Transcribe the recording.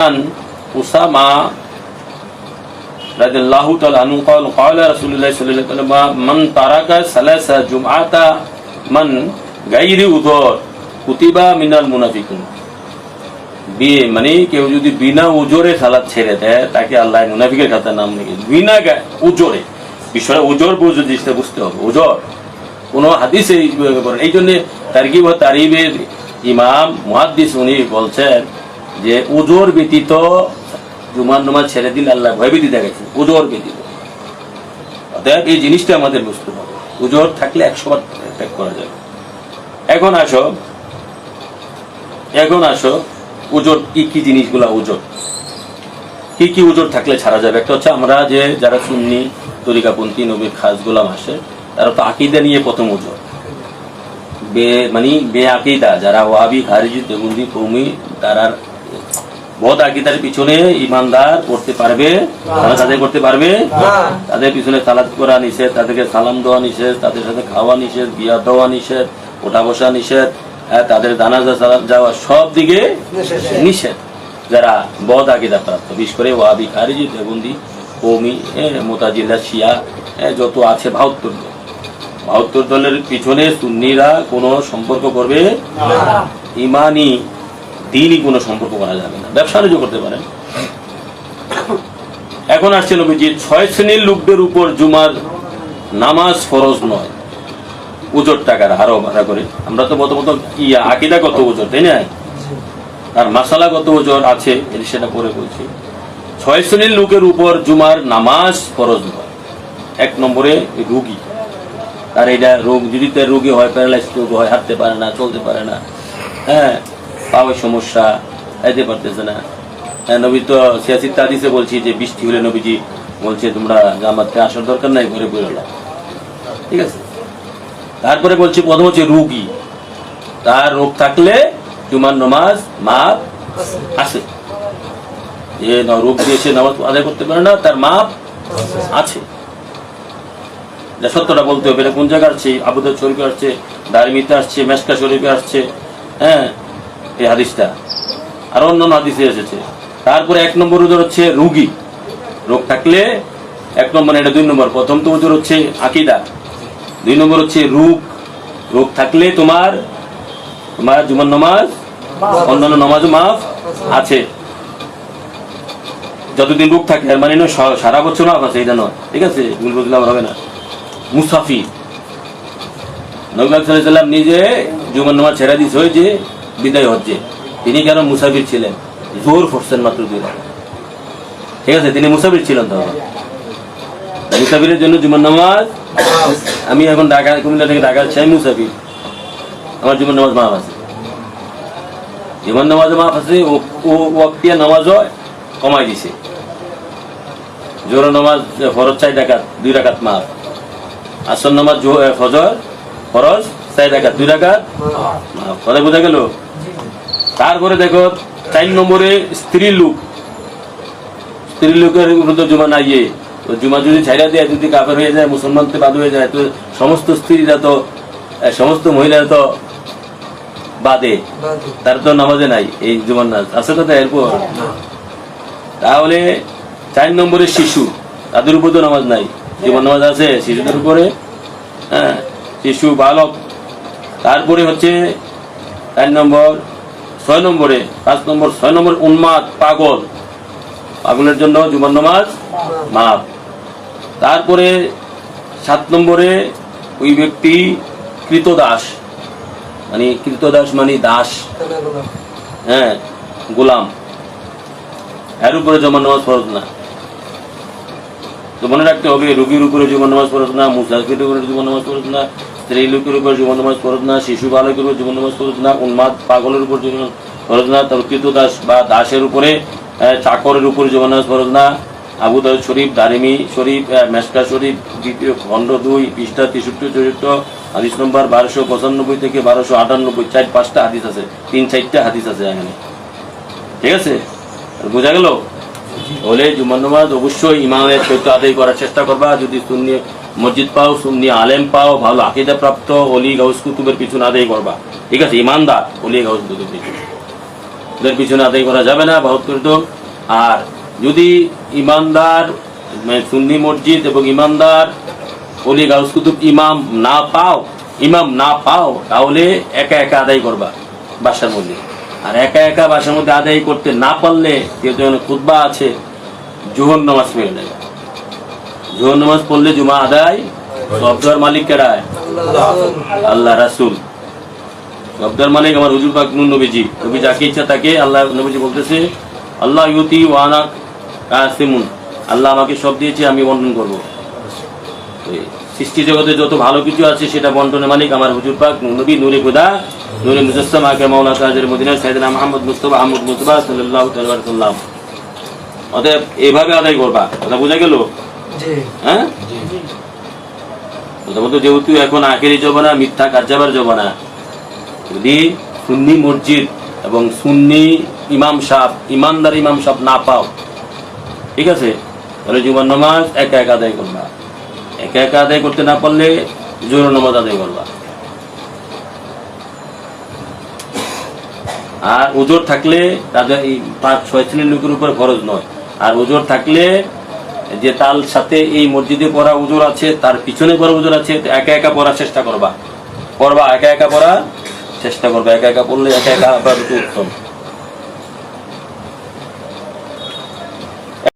عن أسامة رضي الله تعالى عنه قال قال رسول الله صلى الله عليه وسلم من ترك ثلاث جمعة من غير উদর কুতিবা মিনাল মুনাফিকুন বিয়ে মানে কেউ যদি বিনা উজোরে সালাদ ছেড়ে দেয় তাকে আল্লাহ মুনাফিকের খাতার নাম লিখে বিনা গা- উজোরে বিষয়টা উজোর বুঝে জিনিসটা বুঝতে হবে উজোর কোন হাদিসে এই করে এই জন্য তারকিব ও তারিবের ইমাম মুহাদ্দিস উনি বলছেন যে উজোর ব্যতীত জুমার নমাজ ছেড়ে দিলে আল্লাহ ভয়ভীতি দেখাচ্ছে উজোর ব্যতীত। অতএব এই জিনিসটা আমাদের বুঝতে হবে। উজোর থাকলে একশো বার ত্যাগ করা যাবে এখন আসো এখন আসো, উজোর কি কি জিনিসগুলা উজোর? কি কি উজোর থাকলে ছাড়া যাবে? একটা হচ্ছে আমরা যে যারা সুন্নি, তরিকাপন্থী, নবীর খাস গোলাম আসে, তারা তো আকিদা নিয়ে প্রথম উজোর। বে মানে বে আকিদা, যারা ওয়াবি খারিজি দেবন্দি কৌমি তারা বদ আকিদার পিছনে ইমানদার করতে পারবে তারা তাদের করতে পারবে। তাদের পিছনে সালাদ করা নিষেধ তাদেরকে সালাম দেওয়া নিষেধ তাদের সাথে খাওয়া নিষেধ বিয়া দেওয়া নিষেধ ওঠা বসা নিষেধ হ্যাঁ, তাদের দানাজা যাওয়া সব দিকে নিষেধ। যারা বদ আকিদা প্রাপ্ত বিশেষ করে ওয়াবি খারিজি দেবন্দি কৌমি মোতাজিল্লা শিয়া যত আছে বাহাত্তর দল। বাহাত্তর দলের পিছনে সুন্নিরা কোনো সম্পর্ক করবে ইমানি দিনই কোনো সম্পর্ক করা যাবে না। ব্যবসা বাণিজ্য করতে পারেন। এখন আসছে নবীজি ছয় শ্রেণির লোকদের উপর জুমার নামাজ ফরজ নয়। উজোর টাকার হারও ভাড়া করে। আমরা তো প্রথমত কি আকিদাগত ওজোর তাই না? আর মাসালাগত ওজোর আছে সেটা পরে বলছি। ছয় শ্রেণির লোকের উপর জুমার নামাজ ফরজ নয়। এক নম্বরে রুগী। তার এটা রোগ, যদি তার রোগী হয় প্যারালাইজ রোগ হয়, হাঁটতে পারে না, চলতে পারে না। হ্যাঁ পাওয়ার সমস্যা খাইতে পারতেছে না। হ্যাঁ নবী তো সিয়াসি তাদিসে বলছি যে, বৃষ্টি হলে নবীজি বলছে, তোমরা জামাতে আসার দরকার নাই, ঘরে বলে ঠিক আছে? তারপরে বলছি, প্রথম হচ্ছে রুগী। তার রোগ থাকলে জুমার নমাজ মাপ আছে। যে রোগ দিয়ে সে নামাজ আদায় করতে পারে না, তার মাপ আছে। এটা সত্যটা বলতে হবে, এটা কোন জায়গায় আসছে? আবুদার শরীফে আসছে, দারমিতে আসছে মেসকা শরীফে আসছে। হ্যাঁ এই হাদিসটা। আর অন্য হাদিসে এসেছে। তারপরে এক নম্বর উজোর হচ্ছে রুগী। রোগ থাকলে এক নম্বর, এটা দুই নম্বর। প্রথম তো উজোর হচ্ছে আকিদা। দুই নম্বর হচ্ছে রোগ। রোগ থাকলে তোমার তোমার জুমার নমাজ, অন্যান্য নমাজ মাফ আছে। যতদিন রোগ থাকে আর মানে সারা বছর মাফ আছে, এটা নয়। ঠিক আছে? ভুল বুঝলে আমার হবে না। মুসাফির। নবী সাল্লাম নিজে জুমার নমাজ ছেড়ে দিস হয়েছে বিদায় হচ্ছে। তিনি কেন মুসাফির ছিলেন? জোর ফোরছেন মাত্র দুই। ঠিক আছে, তিনি মুসাফির ছিলেন তো মুসাফিরের জন্য জুমার নামাজ, আমি এখন ঢাকা, কুমিল্লা থেকে ঢাকা চাই মুসাফির। আমার জুমার নামাজ মাফ আছে। জুমার নামাজ মাফ আছে, ও ওয়াক্তিয়া নামাজও কমাই দিছে। জোর নামাজ, ফরজ চাই ডাকাত দুই রাকাত মাফ। আসর নামাজ ফজর, ফরজ তারপরে দেখো, চার নম্বরে স্ত্রী লোক। স্ত্রী লোকের বিরুদ্ধে জুমা নাইয়ে তো জুমা যদি ছাইরা দেয়, যদি কাপড় হয়ে যায়, মুসলমান তো বাদ হয়ে যায়, তো সমস্ত স্ত্রীরা তো সমস্ত মহিলারা তো বাদে। তার তো নামাজে নাই এই জুমার নাচ আছে কথা এরপর? তাহলে চার নম্বরে শিশু। তাদের উপর তো নামাজ নাই। জীবন নামাজ আছে শিশুদের উপরে। হ্যাঁ শিশু, বালক তারপরে হচ্ছে চার নম্বর ছয় নম্বরে পাঁচ নম্বর ছয় নম্বর উন্মাদ পাগল। পাগলের জন্য জুমান নামাজ মাপ তারপরে সাত নম্বরে ওই ব্যক্তি কৃতদাস। মানে কৃতদাস মানে দাস। হ্যাঁ গোলাম। এর উপরে জমা নামাজ ফরজ না। তো মনে রাখতে হবে, রোগীর উপরে জীবন নামাজ ফরজ না মুসাফিরের উপরে জীবন নামাজ ফরজ না স্ত্রী লোকের উপর জীবন নামাজ ফরজ না, শিশু বালকের উপর জীবন নামাজ ফরজ না উন্মাদ পাগলের উপর জীবন ফরজ না তার কৃত দাস বা দাসের উপরে চাকরের উপর জীবন নামাজ ফরজ না। আবু দাউদ শরীফ, দারিমি শরীফ মেসকা শরীফ, দ্বিতীয় খণ্ড দুই, পৃষ্ঠা তেষট্টি চরিত্র হাদিস নম্বর বারোশো পঁচানব্বই থেকে বারোশো আটানব্বই, চার, পাঁচটা হাদিস আছে, তিন, চারটা হাদিস আছে এখানে। ঠিক আছে? বোঝা গেল? হলে জুমার নামাজ অবশ্যই ইমামের সহিত আদায় করার চেষ্টা করবা। যদি সুন্নি মসজিদ পাও, সুন্নি আলেম পাও, ভালো আকিদা প্রাপ্ত অলি গাউস কুতুবের পিছনে আদায় করবা। ঠিক আছে, ইমানদার অলি গাউস কুতুবের পিছনে। ওদের পিছনে আদায় করা যাবে না বহুত করে তো আর যদি ইমানদার মানে সুন্নি মসজিদ এবং ইমানদার অলি গাউস কুতুব ইমাম না পাও, ইমাম না পাও, তাহলে একা একা আদায় করবা বাসার মধ্যে। আর একা একা বাসার মধ্যে আদায় করতে না পারলে যেহেতু এখানে খুতবা আছে, জোহর নামাজ পেয়ে নেবে। জোহর নামাজ পড়লে জুমা আদায় শব্দর মালিক কেডায় আল্লাহ রাসুল। শব্দর মালিক আমার হুজুর পাক নুন নবীজি। নবী যাকে ইচ্ছা তাকে আল্লাহ নবীজি বলতেছে, আল্লাহ ইউতি ওয়ানা কাসিমুন। আল্লাহ আমাকে সব দিয়েছে, আমি বন্টন করব। সৃষ্টি জগতে যত ভালো কিছু আছে সেটা বন্টনের মালিক আমার হুজুর পাক নবী নুরে খুদা নুরে মুজাসসাম আকে মাওলা তাজের মদিনা সাইদিনা মোহাম্মদ মুস্তফা আহমদ মুস্তফা তাআলা সাল্লাম। অতএব এইভাবে আদায় করবা। কথা বোঝা গেল? হ্যাঁ? প্রথমত যেহেতু এখন আখেরি জবানা মিথ্যা কার্যাবার জবানা যদি সুন্নি মসজিদ এবং সুন্নি ইমাম সাহ ইমানদার ইমাম সাহ না পাও ঠিক আছে? তাহলে জুমার নামাজ একা একা আদায় করবা। একা একা আদায় করতে না পারলে জোর নামাজ আদায় করবা। আর ওজোর থাকলে তাদের এই পাঁচ, ছয় শ্রেণির লোকের উপর খরচ নয়। আর ওজোর থাকলে যে তার সাথে এই মসজিদে পড়া উজোর আছে, তার পিছনে পড়া উজোর আছে একা একা পড়ার চেষ্টা করবা। পড়বা একা একা পড়া চেষ্টা করবা। একা একা পড়লে একা একা আবার উত্তম।